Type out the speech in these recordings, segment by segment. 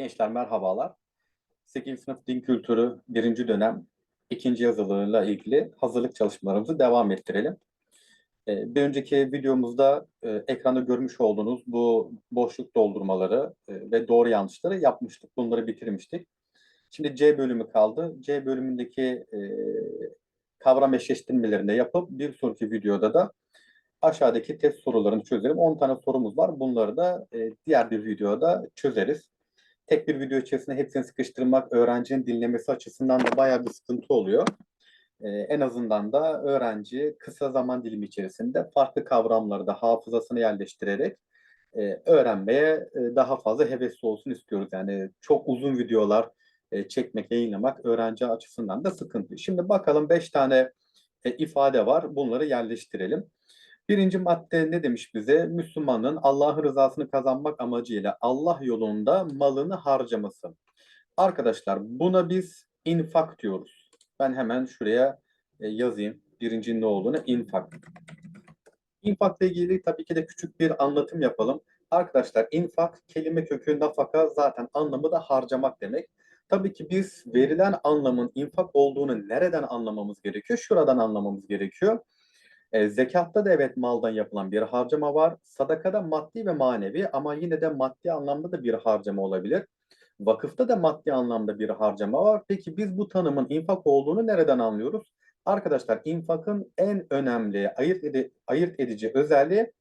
Gençler merhabalar. 8. sınıf din kültürü 1. dönem 2. yazılığıyla ilgili hazırlık çalışmalarımızı devam ettirelim. Ee, Bir önceki videomuzda e, ekranda görmüş olduğunuz bu boşluk doldurmaları e, ve doğru yanlışları yapmıştık. Bunları bitirmiştik. Şimdi C bölümü kaldı. C bölümündeki e, kavram eşleştirmelerini de yapıp bir sonraki videoda da aşağıdaki test sorularını çözelim. 10 tane sorumuz var. Bunları da diğer bir videoda çözeriz. Tek bir video içerisinde hepsini sıkıştırmak öğrencinin dinlemesi açısından da bayağı bir sıkıntı oluyor. E, en azından da öğrenci kısa zaman dilimi içerisinde farklı kavramları da hafızasına yerleştirerek e, öğrenmeye e, daha fazla hevesli olsun istiyoruz. Yani çok uzun videolar e, çekmek, yayınlamak öğrenci açısından da sıkıntı. Şimdi bakalım 5 tane e, ifade var. Bunları yerleştirelim. Birinci madde ne demiş bize? Müslümanın Allah'ın rızasını kazanmak amacıyla Allah yolunda malını harcaması. Arkadaşlar buna biz infak diyoruz. Ben hemen şuraya e, yazayım. Birincinin ne olduğunu infak. İnfakla ilgili tabii ki de küçük bir anlatım yapalım. Arkadaşlar infak kelime kökü nafaka zaten anlamı da harcamak demek. Tabii ki biz verilen anlamın infak olduğunu nereden anlamamız gerekiyor? Şuradan anlamamız gerekiyor. E, zekatta da evet maldan yapılan bir harcama var. Sadakada maddi ve manevi ama yine de maddi anlamda da bir harcama olabilir. Vakıfta da maddi anlamda bir harcama var. Peki biz bu tanımın infak olduğunu nereden anlıyoruz? Arkadaşlar infakın en önemli ayırt, edi- ayırt edici özelliği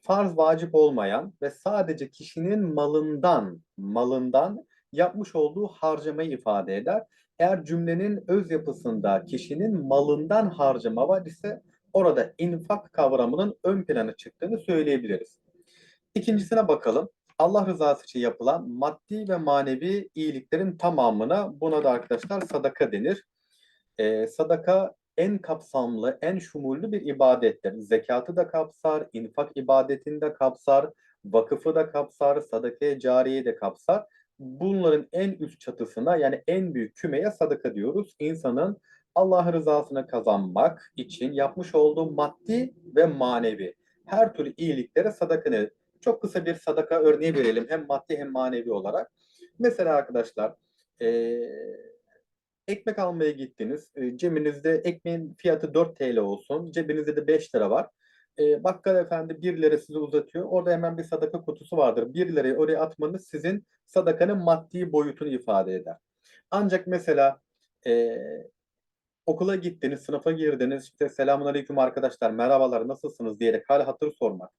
farz vacip olmayan ve sadece kişinin malından malından yapmış olduğu harcamayı ifade eder. Eğer cümlenin öz yapısında kişinin malından harcama var ise orada infak kavramının ön plana çıktığını söyleyebiliriz. İkincisine bakalım. Allah rızası için yapılan maddi ve manevi iyiliklerin tamamına buna da arkadaşlar sadaka denir. Ee, sadaka en kapsamlı, en şumullü bir ibadettir. Zekatı da kapsar, infak ibadetini de kapsar, vakıfı da kapsar, sadaka cariyeyi de kapsar. Bunların en üst çatısına yani en büyük kümeye sadaka diyoruz. İnsanın Allah rızasını kazanmak için yapmış olduğu maddi ve manevi her türlü iyiliklere sadaka denir. Çok kısa bir sadaka örneği verelim hem maddi hem manevi olarak. Mesela arkadaşlar eee, ekmek almaya gittiniz. E, cebinizde ekmeğin fiyatı 4 TL olsun. Cebinizde de 5 lira var. E, bakkal efendi 1 lira size uzatıyor. Orada hemen bir sadaka kutusu vardır. 1 lirayı oraya atmanız sizin sadakanın maddi boyutunu ifade eder. Ancak mesela e, okula gittiniz, sınıfa girdiniz, işte selamun aleyküm arkadaşlar, merhabalar, nasılsınız diyerek hal hatır sormak.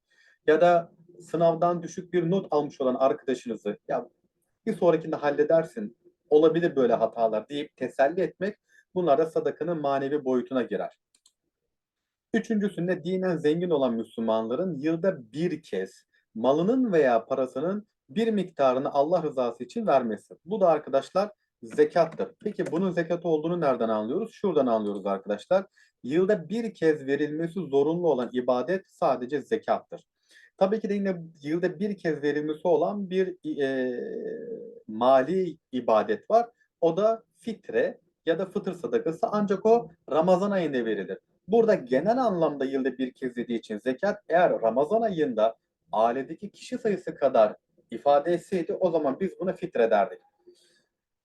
Ya da sınavdan düşük bir not almış olan arkadaşınızı, ya bir sonrakinde halledersin, olabilir böyle hatalar deyip teselli etmek, bunlar da sadakanın manevi boyutuna girer. Üçüncüsünde dinen zengin olan Müslümanların yılda bir kez malının veya parasının bir miktarını Allah rızası için vermesi. Bu da arkadaşlar zekattır. Peki bunun zekat olduğunu nereden anlıyoruz? Şuradan anlıyoruz arkadaşlar. Yılda bir kez verilmesi zorunlu olan ibadet sadece zekattır. Tabii ki de yine yılda bir kez verilmesi olan bir e, mali ibadet var. O da fitre ya da fıtır sadakası ancak o Ramazan ayında verilir. Burada genel anlamda yılda bir kez dediği için zekat eğer Ramazan ayında ailedeki kişi sayısı kadar ifade etseydi o zaman biz buna fitre derdik.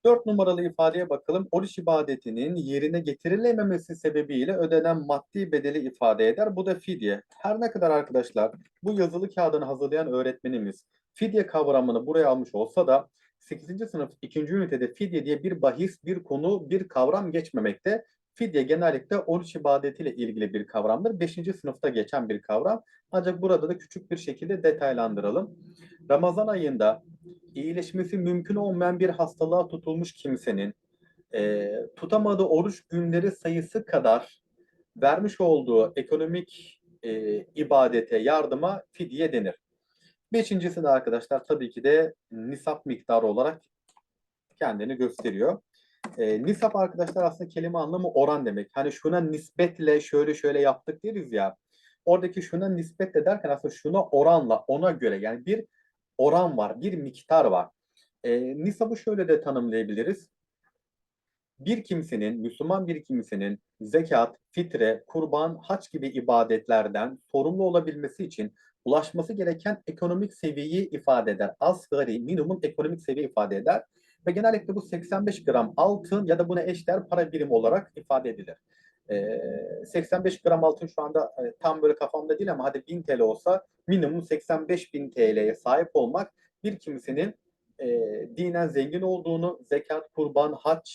Dört numaralı ifadeye bakalım. Oruç ibadetinin yerine getirilememesi sebebiyle ödenen maddi bedeli ifade eder. Bu da fidye. Her ne kadar arkadaşlar bu yazılı kağıdını hazırlayan öğretmenimiz fidye kavramını buraya almış olsa da 8. sınıf 2. ünitede fidye diye bir bahis, bir konu, bir kavram geçmemekte. Fidye genellikle oruç ibadetiyle ilgili bir kavramdır. 5. sınıfta geçen bir kavram. Ancak burada da küçük bir şekilde detaylandıralım. Ramazan ayında iyileşmesi mümkün olmayan bir hastalığa tutulmuş kimsenin e, tutamadığı oruç günleri sayısı kadar vermiş olduğu ekonomik e, ibadete, yardıma fidye denir. Beşincisi de arkadaşlar tabii ki de nisap miktarı olarak kendini gösteriyor. E, nisap arkadaşlar aslında kelime anlamı oran demek. Hani şuna nispetle şöyle şöyle yaptık deriz ya. Oradaki şuna nispetle derken aslında şuna oranla, ona göre yani bir oran var, bir miktar var. E, nisabı şöyle de tanımlayabiliriz. Bir kimsenin, Müslüman bir kimsenin zekat, fitre, kurban, haç gibi ibadetlerden sorumlu olabilmesi için ulaşması gereken ekonomik seviyeyi ifade eder. Asgari minimum ekonomik seviye ifade eder. Ve genellikle bu 85 gram altın ya da buna eşdeğer para birimi olarak ifade edilir. Ee, 85 gram altın şu anda e, tam böyle kafamda değil ama hadi 1000 TL olsa minimum 85 bin TL'ye sahip olmak bir kimsenin e, dinen zengin olduğunu, zekat, kurban, hac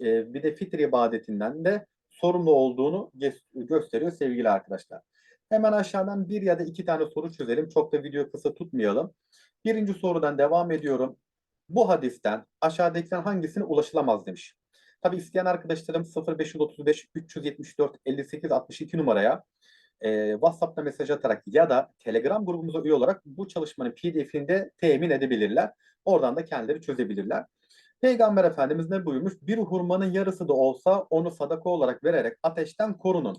e, bir de fitre ibadetinden de sorumlu olduğunu gösteriyor sevgili arkadaşlar. Hemen aşağıdan bir ya da iki tane soru çözelim. Çok da video kısa tutmayalım. Birinci sorudan devam ediyorum. Bu hadisten aşağıdakilerden hangisine ulaşılamaz demiş. Tabi isteyen arkadaşlarım 0535 374 58 62 numaraya e, WhatsApp'ta mesaj atarak ya da Telegram grubumuza üye olarak bu çalışmanın PDF'ini de temin edebilirler. Oradan da kendileri çözebilirler. Peygamber Efendimiz ne buyurmuş? Bir hurmanın yarısı da olsa onu sadaka olarak vererek ateşten korunun.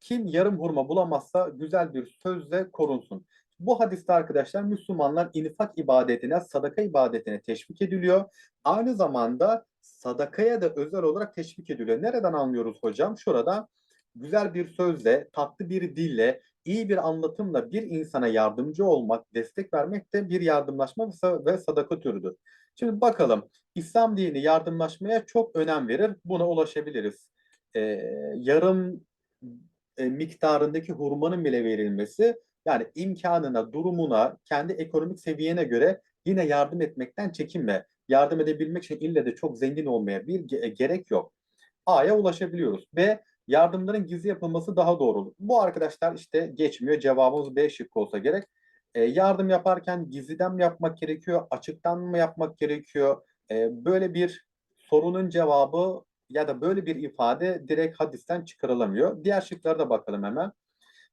Kim yarım hurma bulamazsa güzel bir sözle korunsun. Bu hadiste arkadaşlar Müslümanlar infak ibadetine, sadaka ibadetine teşvik ediliyor. Aynı zamanda sadakaya da özel olarak teşvik ediliyor. Nereden anlıyoruz hocam? Şurada güzel bir sözle, tatlı bir dille, iyi bir anlatımla bir insana yardımcı olmak, destek vermek de bir yardımlaşma ve sa- ve sadaka türüdür. Şimdi bakalım İslam dini yardımlaşmaya çok önem verir. Buna ulaşabiliriz. Ee, yarım e, miktarındaki hurmanın bile verilmesi yani imkanına, durumuna, kendi ekonomik seviyene göre yine yardım etmekten çekinme. Yardım edebilmek için ille de çok zengin olmaya bir ge- gerek yok. A'ya ulaşabiliyoruz. B yardımların gizli yapılması daha doğru. Bu arkadaşlar işte geçmiyor. Cevabımız B şıkkı olsa gerek. E, yardım yaparken gizliden mi yapmak gerekiyor, açıktan mı yapmak gerekiyor? E, böyle bir sorunun cevabı ya da böyle bir ifade direkt hadisten çıkarılamıyor. Diğer şıklara da bakalım hemen.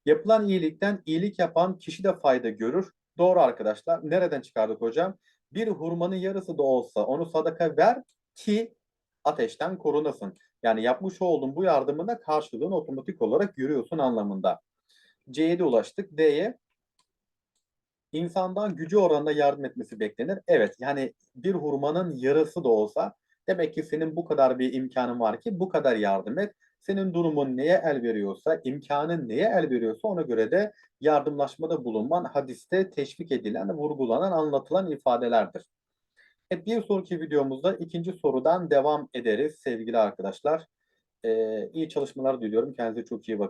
Yapılan iyilikten iyilik yapan kişi de fayda görür. Doğru arkadaşlar. Nereden çıkardık hocam? Bir hurmanın yarısı da olsa onu sadaka ver ki ateşten korunasın. Yani yapmış olduğun bu yardımına karşılığını otomatik olarak görüyorsun anlamında. C'ye de ulaştık. D'ye insandan gücü oranında yardım etmesi beklenir. Evet yani bir hurmanın yarısı da olsa demek ki senin bu kadar bir imkanın var ki bu kadar yardım et. Senin durumun neye el veriyorsa, imkanın neye el veriyorsa ona göre de yardımlaşmada bulunman hadiste teşvik edilen, vurgulanan, anlatılan ifadelerdir. Evet, bir sonraki videomuzda ikinci sorudan devam ederiz sevgili arkadaşlar. Ee, iyi çalışmalar diliyorum. Kendinize çok iyi bakın.